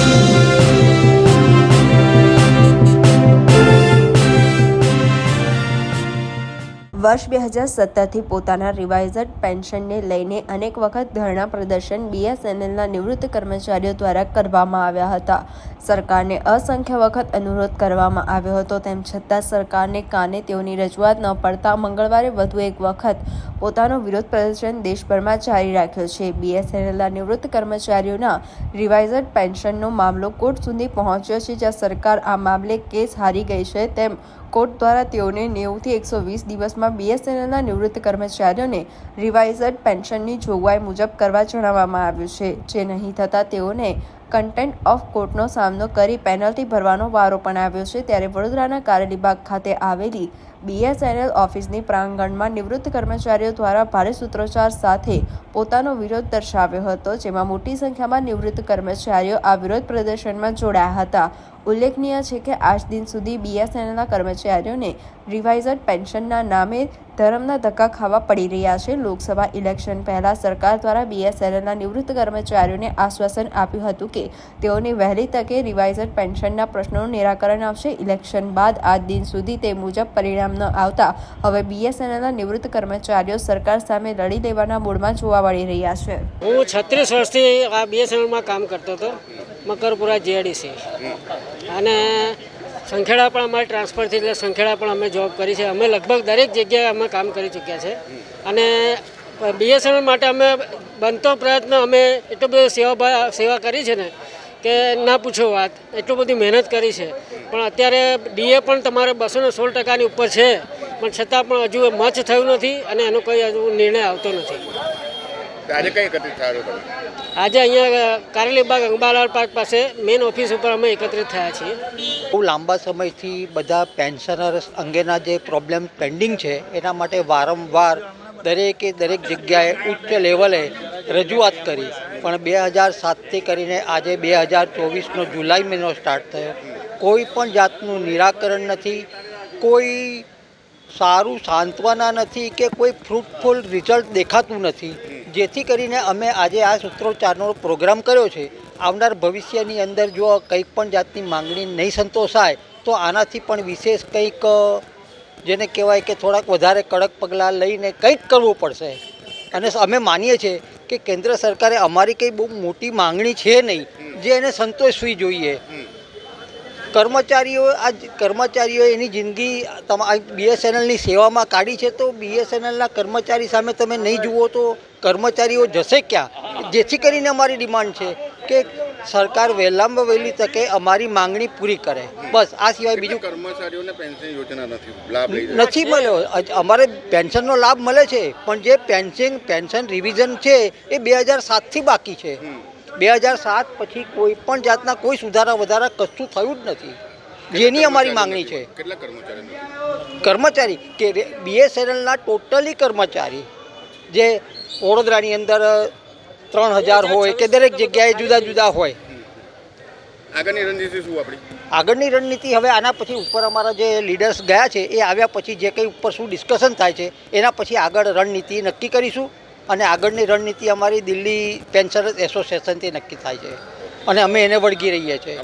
Thank you. વર્ષ બે હજાર સત્તરથી પોતાના રિવાઇઝડ પેન્શનને લઈને અનેક વખત ધરણા પ્રદર્શન બીએસએનએલના નિવૃત્ત કર્મચારીઓ દ્વારા કરવામાં આવ્યા હતા. સરકારને અસંખ્ય વખત અનુરોધ કરવામાં આવ્યો હતો. તેમ છતાં સરકારને કાને તેઓની રજૂઆત ન પડતા મંગળવારે વધુ એક વખત પોતાનો વિરોધ પ્રદર્શન દેશભરમાં જારી રાખ્યો છે. બીએસએનએલના નિવૃત્ત કર્મચારીઓના રિવાઇઝડ પેન્શનનો મામલો કોર્ટ સુધી પહોંચ્યો છે, જ્યાં સરકાર આ મામલે કેસ હારી ગઈ છે. તેમ કોર્ટ દ્વારા તેઓને નેવુંથી એકસો વીસ દિવસમાં બીએસએનએલના નિવૃત્ત કર્મચારીઓને રિવાઇઝડ પેન્શનની જોગવાઈ મુજબ કરવા જણાવવામાં આવ્યું છે. જે નહીં થતાં તેઓને કન્ટેન્ટ ઓફ કોર્ટનો સામનો કરી પેનલ્ટી ભરવાનો વારો પણ આવ્યો છે. ત્યારે વડોદરાના કારેલીબાગ ખાતે આવેલી બીએસએનએલ ઓફિસની પ્રાંગણમાં નિવૃત્ત કર્મચારીઓ દ્વારા ભારે સૂત્રોચ્ચાર સાથે પોતાનો વિરોધ દર્શાવ્યો હતો, જેમાં મોટી સંખ્યામાં નિવૃત્ત કર્મચારીઓ આ વિરોધ પ્રદર્શનમાં જોડાયા હતા. ઉલ્લેખનીય છે કે આજ દિન સુધી બીએસએનએલના કર્મચારીઓને રિવાઇઝડ પેન્શનના નામે ધર્મના ધક્કા ખાવા પડી રહ્યા છે. લોકસભા ઇલેક્શન પહેલા સરકાર દ્વારા બીએસએનએલના નિવૃત્ત કર્મચારીઓને આશ્વાસન આપ્યું હતું કે તેઓને વહેલી તકે રિવાઇઝર પેન્શનના પ્રશ્નોનું નિરાકરણ આવશે. ઇલેક્શન બાદ આજ દિન સુધી તે મુજબ પરિણામ ન આવતા હવે બીએસએનએલના નિવૃત્ત કર્મચારીઓ સરકાર સામે લડી લેવાના મૂડમાં જોવા મળી રહ્યા છે. હું છત્રીસ વર્ષથી આ બીએસએનએલમાં કામ કરતો હતો. મકરપુરા જેડીસી અને સંખેડા પણ અમારે ટ્રાન્સફર થઈ એટલે સંખેડા પણ અમે જોબ કરી છે. અમે લગભગ દરેક જગ્યાએ અમે કામ કરી ચૂક્યા છે. અને બીએસએનએલ માટે અમે બનતો પ્રયત્ન અમે એટલો બધો સેવા ભા- સેવા કરી છે ને કે ના પૂછો વાત. એટલું બધી મહેનત કરી છે. પણ અત્યારે ડીએ પણ તમારે બસો ને સોળ ટકાની ઉપર છે. પણ છતાં પણ હજુ મચ થયું નથી અને એનો કોઈ હજુ નિર્ણય આવતો નથી. આજે કઈ એકત્રિત થયા તમે? આજે અહીંયા કારેલીબાગ અંબાલાલ પાર્ક પાસે મેઇન ઓફિસ ઉપર અમે એકત્રિત થયા છીએ. બહુ લાંબા સમયથી બધા પેન્શનર્સ અંગેના જે પ્રોબ્લેમ પેન્ડિંગ છે એના માટે વારંવાર દરેકે દરેક જગ્યાએ ઉચ્ચ લેવલે રજૂઆત કરી. પણ બે હજાર સાતથી કરીને આજે બે હજાર ચોવીસનો જુલાઈ મહિનો સ્ટાર્ટ થયો. કોઈ પણ જાતનું નિરાકરણ નથી. કોઈ સારું સાંત્વના નથી કે કોઈ ફ્રૂટફુલ રિઝલ્ટ દેખાતું નથી. જેથી કરીને અમે આજે આ સૂત્રોચ્ચારનો પ્રોગ્રામ કર્યો છે. આવનાર ભવિષ્યની અંદર જો કંઈક પણ જાતની માંગણી નહીં સંતોષાય, તો આનાથી પણ વિશેષ કંઈક જેને કહેવાય કે થોડાક વધારે કડક પગલાં લઈને કંઈક કરવું પડશે. અને અમે માનીએ છીએ કે કેન્દ્ર સરકારે અમારી કંઈ બહુ મોટી માંગણી છે નહીં, જે એને સંતોષવી જોઈએ. કર્મચારીઓ, આ કર્મચારીઓ એની જિંદગી બીએસએનએલની સેવામાં કાઢી છે તો બીએસએનએલના કર્મચારી સામે તમે નહીં જુઓ તો કર્મચારીઓ જશે ક્યાં? જેથી કરીને અમારી ડિમાન્ડ છે. કે સરકાર વહેલામાં વહેલી તકે અમારી માંગણી પૂરી કરે. બસ આ સિવાય બીજું કર્મચારીઓને પેન્શન યોજના નથી? લાભ નથી મળ્યો. અમારે પેન્શનનો લાભ મળે છે પણ જે પેન્શન પેન્શન રિવિઝન છે એ બે હજાર સાતથી બાકી છે. બે હજાર સાત પછી કોઈ પણ જાતના કોઈ સુધારા વધારા કશું થયું જ નથી. જેની અમારી માંગણી છે. કેટલા કર્મચારી નથી? કર્મચારી કે બીએસએનએલના ટોટલી કર્મચારી જે વડોદરાની અંદર ત્રણ હજાર હોય કે દરેક જગ્યાએ જુદા જુદા હોય. આગળની રણનીતિ શું આપણી? આગળની રણનીતિ હવે આના પછી ઉપર અમારા જે લીડર્સ ગયા છે એ આવ્યા પછી જે કંઈ ઉપર શું ડિસ્કશન થાય છે એના પછી આગળ રણનીતિ નક્કી કરીશું. અને આગળની રણનીતિ અમારી દિલ્હી પેન્શનર્સ એસોસિએશનથી નક્કી થાય છે. અને અમે એને વળગી રહીએ છીએ.